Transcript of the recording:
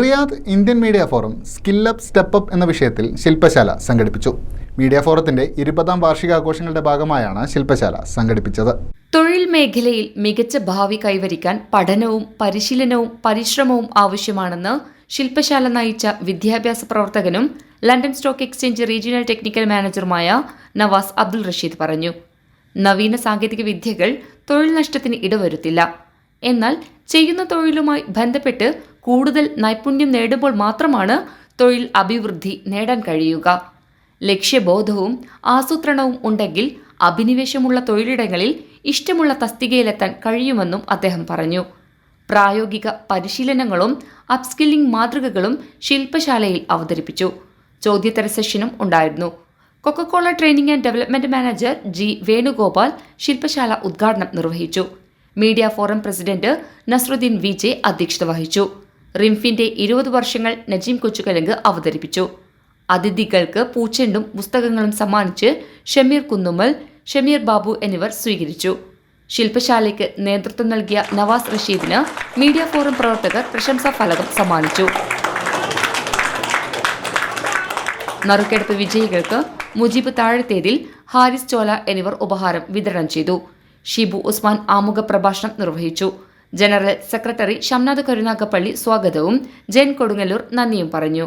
Riyadh Indian media forum skill up step എന്ന വിഷയത്തിൽ ശില്പശാല സംഘടിപ്പിച്ചു. മീഡിയ ഫോറത്തിന്റെ ഇരുപതാം വാർഷികാഘോഷങ്ങളുടെ ഭാഗമായാണ് ശില്പശാല സംഘടിപ്പിച്ചത്. തൊഴിൽ മേഖലയിൽ മികച്ച ഭാവി കൈവരിക്കാൻ പഠനവും പരിശീലനവും പരിശ്രമവും ആവശ്യമാണെന്ന് ശില്പശാല നയിച്ച വിദ്യാഭ്യാസ പ്രവർത്തകനും London stock exchange regional technical മാനേജറുമായ Nawaz Abdul Rasheed പറഞ്ഞു. നവീന സാങ്കേതിക വിദ്യകൾ തൊഴിൽ നഷ്ടത്തിന് ഇടവരുത്തില്ല. എന്നാൽ ചെയ്യുന്ന തൊഴിലുമായി ബന്ധപ്പെട്ട് കൂടുതൽ നൈപുണ്യം നേടുമ്പോൾ മാത്രമാണ് തൊഴിൽ അഭിവൃദ്ധി നേടാൻ കഴിയുക. ലക്ഷ്യബോധവും ആസൂത്രണവും ഉണ്ടെങ്കിൽ അഭിനിവേശമുള്ള തൊഴിലിടങ്ങളിൽ ഇഷ്ടമുള്ള തസ്തികയിലെത്താൻ കഴിയുമെന്നും അദ്ദേഹം പറഞ്ഞു. പ്രായോഗിക പരിശീലനങ്ങളും അപ്സ്കില്ലിംഗ് മാതൃകകളും ശില്പശാലയിൽ അവതരിപ്പിച്ചു. ചോദ്യോത്തര സെഷനും ഉണ്ടായിരുന്നു. Coca Cola training and development manager G Venugopal ശില്പശാല ഉദ്ഘാടനം നിർവഹിച്ചു. Media forum president Nasruddin V J അധ്യക്ഷത വഹിച്ചു. റിംഫിന്റെ ഇരുപത് വർഷങ്ങൾ നജീം കൊച്ചുകലങ്ക് അവതരിപ്പിച്ചു. അതിഥികൾക്ക് പൂച്ചെണ്ടും പുസ്തകങ്ങളും സമ്മാനിച്ച് ഷമീർ കുന്നുമ്മൽ ഷമീർ ബാബു എന്നിവർ സ്വീകരിച്ചു. ശില്പശാലയ്ക്ക് നേതൃത്വം നൽകിയ നവാസ് റഷീദിന് മീഡിയ ഫോറം പ്രവർത്തകർ പ്രശംസാ ഫലകം സമ്മാനിച്ചു. നറുക്കെടുപ്പ് വിജയികൾക്ക് മുജീബ് താഴത്തേതിൽ ഹാരിസ് ചോല എന്നിവർ ഉപഹാരം വിതരണം ചെയ്തു. ഷിബു ഉസ്മാൻ ആമുഖ പ്രഭാഷണം നിർവഹിച്ചു. ജനറൽ സെക്രട്ടറി ഷംനാഥ് കരുനാഗപ്പള്ളി സ്വാഗതവും ജെൻ കൊടുങ്ങല്ലൂർ നന്ദിയും പറഞ്ഞു.